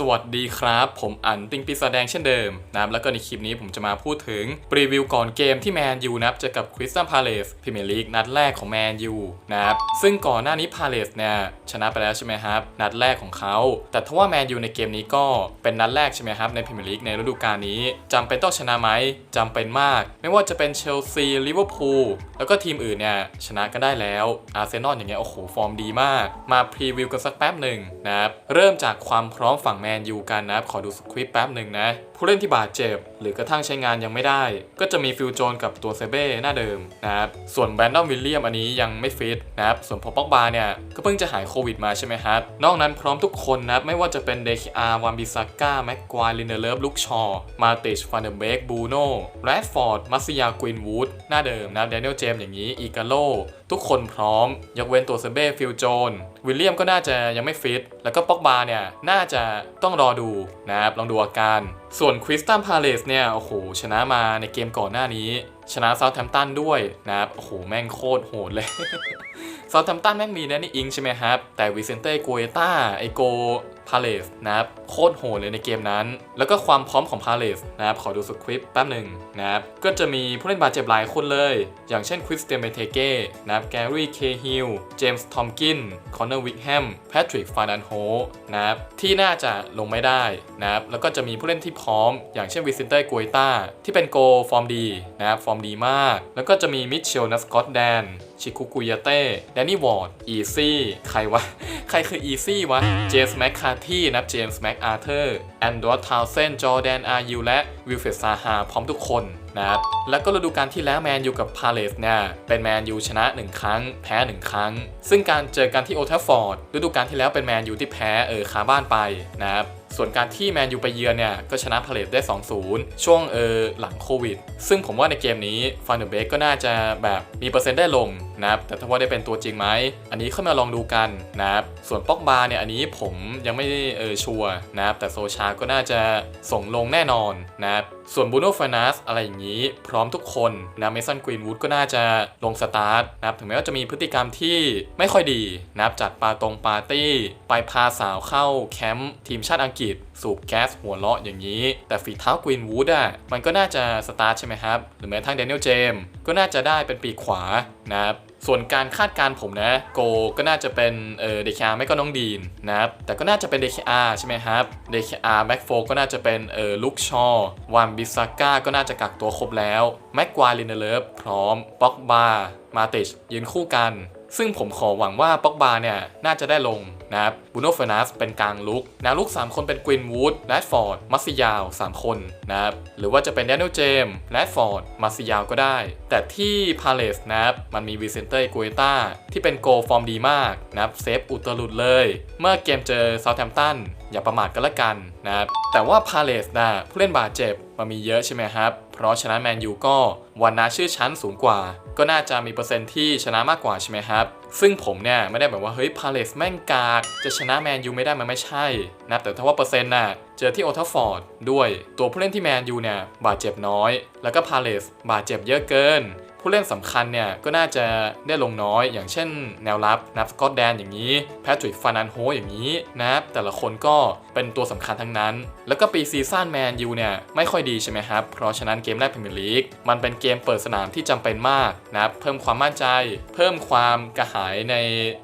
สวัสดีครับ ผมอันติงปีศาแดงเช่นเดิมนะครับแล้วก็ในคลิปนี้ผมจะมาพูดถึงรีวิวก่อนเกมที่แมนยูนะครับเจอกับคริสตัลพาเลสพรีเมียร์ลีกนัดแรกของแมนยูนะครับซึ่งก่อนหน้านี้พาเลสเนี่ยชนะไปแล้วใช่ไหมครับ นัดแรกของเขา แต่ทว่าแมนยูในเกมนี้ก็เป็นนัดแรกใช่ไหมครับ ในพรีเมียร์ลีกในฤดูกาลนี้จำเป็นต้องชนะไหมจำเป็นมาก ไม่ว่าจะเป็นเชลซีลิเวอร์พูลแล้วก็ทีมอื่นเนี่ยชนะก็ได้แล้วอาร์เซนอลอย่างเงี้ยโอ้โหฟอร์มดีมาก มาพรีวิวกันสักแป๊บหนึ่งนะครับเริ่มจากความพร้อมฝั่งแมนยูกันนะครับ ขอดูสคริปต์แป๊บหนึ่งนะ ผู้เล่นที่บาดเจ็บ หรือกระทั่งใช้งานยังไม่ได้ ก็จะมีฟิลโจนกับตัวเซเบ้หน้าเดิมนะครับ ส่วนแบรนดอนวิลเลียมอันนี้ยังไม่ฟิตนะครับ ส่วนพอป็อกบาเนี่ย ก็เพิ่งจะหายโควิดมาใช่ไหมครับ นอกนั้นพร้อมทุกคนนะครับ ไม่ว่าจะเป็นเดคิอาร์วานบิซาก้าแม็กควายลินเนเลฟลุกชอรมาติชฟานเดเบกบูโน่แรดฟอร์ดมัสยากวินวูดหน้าเดิมนะครับแดเนียลเจมอย่างนี้อีกาโลทุกคนพร้อม ยกเว้นตัวเซเบ้ฟิลโจน วิลเลียมก็น่าจะยังไม่ฟิต แล้วก็ป็อกบาเนี่ย น่าจะต้องรอดูนะครับ ลองดูอาการ ส่วนคริสตัลพาเลสเนี่ย โอ้โห ชนะมาในเกมก่อนหน้านี้ ชนะเซาท์แฮมตันด้วยนะครับ โอ้โห แม่งโคตรโหดเลยเซาท์แฮมตันแม่งมีแดนนี่อิงใช่ไหมครับ แต่วิเซนเต้กัวเอต้าไอโก พาเลสนะครับโคตรโหดเลยในเกมนั้น แล้วก็ความพร้อมของพาเลสนะครับขอดูสคริปต์แป๊บหนึ่งนะครับก็จะมีผู้เล่นบาดเจ็บหลายคนเลย อย่างเช่นคริสเตียนเบเทเก้นะครับแกรี่เคฮิลเจมส์ทอมกินคอนเนอร์วิกแฮมแพทริกฟานันโฮนะครับที่น่าจะลงไม่ได้นะครับแล้วก็จะมีผู้เล่นที่พร้อม อย่างเช่นวิซินเต้กัวต้าที่เป็นโกฟอร์มดีนะครับฟอร์มดีมาก แล้วก็จะมีมิเชลนัสกอตแดนชิคุกุยาเต้แดนนี่วอร์ดอีซี่ใครวะ ใครคืออีซี่วะ เจมส์แมคคาร์ที่นะเจมส์แมคอาร์เธอร์ แอนดรอทาวเซนจอร์แดนอายูและวิลเฟตซาฮาพร้อมทุกคน นะครับ แล้วก็ฤดูกาลที่แล้วแมนยูกับพาเลสเนี่ยเป็นแมนยูชนะ 1 ครั้ง แพ้ 1 ครั้ง ซึ่งการเจอกันที่โอทัฟฟอร์ดฤดูกาลที่แล้วเป็นแมนยูที่แพ้เออคาบ้านไปนะครับส่วนการที่แมนยูไปเยือนเนี่ย ก็ชนะพาเลตได้ 2-0 ช่วงเออหลังโควิด ซึ่งผมว่าในเกมนี้ฟานเดอร์เบกก็น่าจะแบบมีเปอร์เซ็นต์ได้ลงนะครับ แต่ถ้าว่าได้เป็นตัวจริงไหม อันนี้เข้ามาลองดูกันนะครับ ส่วนป็อกบาเนี่ย อันนี้ผมยังไม่เออชัวร์นะครับ แต่โซชาก็น่าจะส่งลงแน่นอนนะครับ ส่วนบูโนฟานัสอะไรอย่างนี้ พร้อมทุกคนนะเมสันกรีนวูดก็น่าจะลงสตาร์ทนะครับถึงแม้ว่าจะมีพฤติกรรมที่ไม่ค่อยดีนะครับจัดปาตรงปาร์ตี้ ไปพาสาวเข้าแคมป์ทีมชาติอังกฤษ สูบแก๊สหัวเราะอย่างนี้ แต่ฝีเท้ากรีนวูดอะมันก็น่าจะสตาร์ทใช่ไหมครับ หรือแม้ทั้งเดนิเอลเจมก็น่าจะได้เป็นปีขวานะครับ ส่วนการคาดการผมนะโกก็น่าจะเป็นเออเดคอาไม่ก็น้องดีนนะครับแต่ก็น่าจะเป็นเดคอาใช่ไหมครับเดคอาแบ็กโฟก็น่าจะเป็นเออลุกชอวานบิซาก้าก็น่าจะกักตัวครบแล้วแม็กควายลินเนเลฟพร้อมป็อกบามาติชยืนคู่กัน ซึ่งผมขอหวังว่าป็อกบาเนี่ยน่าจะได้ลงนะครับบูโนเฟนัสเป็นกลางลุกนวลุก 3 คนเป็นกวินวูดแรดฟอร์ดมัสซิยาว 3 คนนะครับหรือว่าจะเป็นแดเนียลเจมส์แรดฟอร์ดมัสซิยาวก็ได้ แต่ที่พาเลสนะครับมันมีวิเซนเต้กุเอต้าที่เป็นโกฟอร์มดีมากนะครับเซฟอุตลุดเลย เมื่อเกมเจอเซาท์แฮมป์ตันอย่าประมาทกันละกันนะครับแต่ว่าพาเลสนะผู้เล่นบาดเจ็บมันมีเยอะใช่ไหมครับ เพราะชนะแมนยูก็วันนาชื่อชั้นสูงกว่า ก็น่าจะมีเปอร์เซ็นต์ที่ชนะมากกว่าใช่ไหมครับ ซึ่งผมเนี่ยไม่ได้แบบว่าเฮ้ยพาเลสแม่งกาก จะชนะแมนยูไม่ได้มันไม่ใช่นะแต่ถ้าว่าเปอร์เซ็นต์น่ะเจอที่โอทัฟฟอร์ดด้วยตัวผู้เล่นที่แมนยูเนี่ยบาดเจ็บน้อย แล้วก็พาเลสบาดเจ็บเยอะเกิน ผู้เล่นสำคัญเนี่ยก็น่าจะได้ลงน้อย อย่างเช่น แนวรับนับสกอตแดนอย่างนี้แพทริกฟานันโฮอย่างนี้นะแต่ละคนก็เป็นตัวสำคัญทั้งนั้น แล้วก็ปีซีซั่นแมนยูเนี่ยไม่ค่อยดีใช่ไหมครับ เพราะฉะนั้นเกมแรกพรีเมียร์ลีกมันเป็นเกมเปิดสนามที่จำเป็นมากนะเพิ่มความมั่นใจ เพิ่มความกระหายใน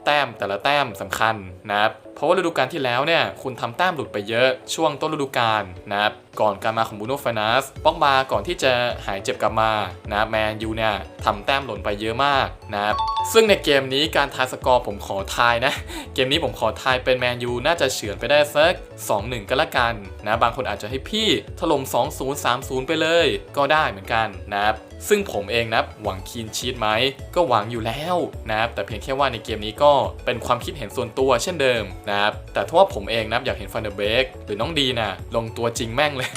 แต้มแต่ละแต้มสำคัญนะครับ ราะว่าฤดูกาลที่แล้วเนี่ยคุณทำแต้มหลุดไปเยอะช่วงต้นฤดูกาลนะครับก่อนการมาของบูโนฟานัสป้องมาก่อนที่จะหายเจ็บกลับมานะแมนยูเนี่ยทำแต้มหล่นไปเยอะมากนะครับ ซึ่งในเกมนี้การทายสกอร์ผมขอทายนะ เกมนี้ผมขอทายเป็นแมนยูน่าจะเฉือนไปได้สัก 2-1ก็แล้วกันนะบางคนอาจจะให้พี่ถล่ม 2-0 3-0 ไปเลย ก็ได้เหมือนกันนะครับซึ่งผมเองนะหวังคีนชีตไหมก็หวังอยู่แล้วนะครับแต่เพียงแค่ว่าในเกมนี้ก็เป็นความคิดเห็นส่วนตัวเช่นเดิมนะครับแต่ถ้าว่าผมเองนะอยากเห็นฟันเดอร์เบกหรือน้องดีนะลงตัวจริงแม่งเลย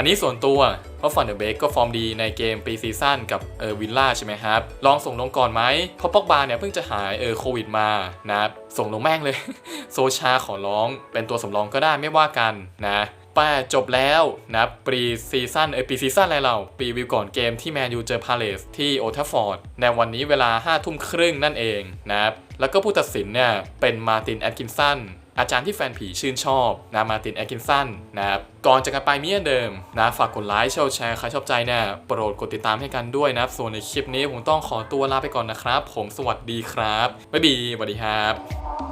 อันนี้ส่วนตัวเพราะฟันเดอร์เบกก็ฟอร์มดีในเกมปีซีซั่นกับเออวิลล่าใช่ไหมครับ ลองส่งลงก่อนไหมเพราะป็อกบาเนี่ยเพิ่งจะหายเออโควิดมานะส่งลงแม่งเลย โซชาขอร้องเป็นตัวสำรองก็ได้ไม่ว่ากันนะป้าจบแล้วนะปีซีซั่นเออปีซีซั่นอะไรเรา ปีวิวก่อนเกมที่แมนยูเจอพาเลสที่โอทัฟฟอร์ดในวันนี้เวลา5ทุ่มครึ่งนั่นเองนะครับแล้วก็ผู้ตัดสินเนี่ยเป็นมาตินแอดกินสัน อาจารย์ที่แฟนผีชื่นชอบนะมาตินแอกินสันนะครับก่อนจากกันไปเมีอันเดิมนะฝากกดไลค์แชร์ใครชอบใจเนี่ยโปรดกดติดตามให้กันด้วยนะส่วนในคลิปนี้ผมต้องขอตัวลาไปก่อนนะครับ ผมสวัสดีครับบ๊ายบายสวัสดีครับ